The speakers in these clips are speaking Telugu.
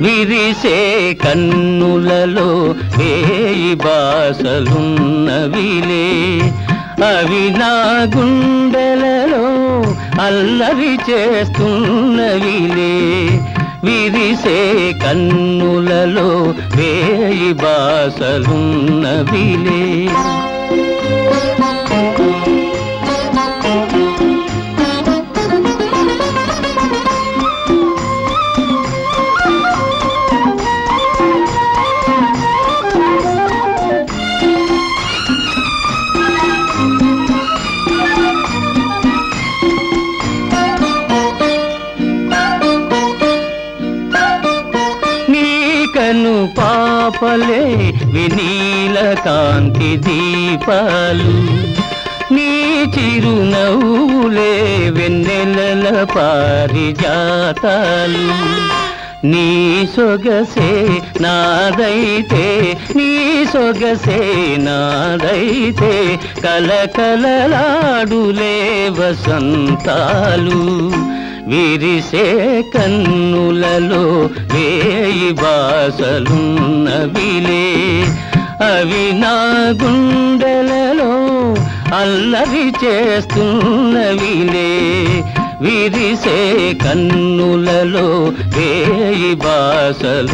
విరిసే కన్నులలో ఏయి బాసలున్నవిలే. అవి నా గుండెలలో అల్లరి చేస్తున్నవిలే. విరిసే కన్నులలో వేయి బాసలున్నవిలే. నీకను పాపలే వినీల కాంతి దీపాలు. నీ చిరునవ్వులే వెన్నెలల పారిజాతాలు. నీ సొగసే నాదైతే నీ సొగసే నాదైతే కలకలలాడులే వసంతాలు. విరిసే కన్నులలో వేయి బాసలున్నవిలే అవి నా గుండెలలో అల్లరి చేస్తున్నవిలే. విరిసే కన్నులలో వేయి బాసలున్నవిలే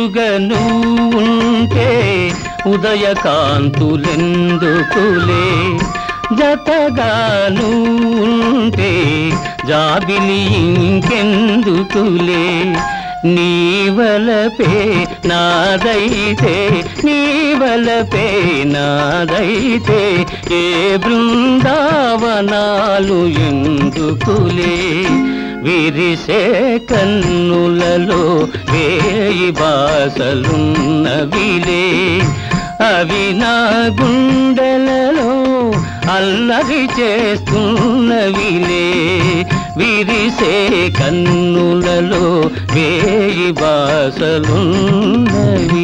ఎదురుగా నువ్వుంటే ఉదయకాంతులెందుకులే? జతగా నువ్వుంటే జాబిలి ఇంకెందుకులే? నీవలపే నాదైతే నీవలపే నాదైతే ఏ బృందావనాలు ఎందుకులే? విరిసే కన్నులలో వేయి బాసలున్నవిలే. అవి నా గుండెలలో అల్లరి చేస్తున్నవిలే. విరిసే కన్నులలో వేయి బాసలున్నవిలే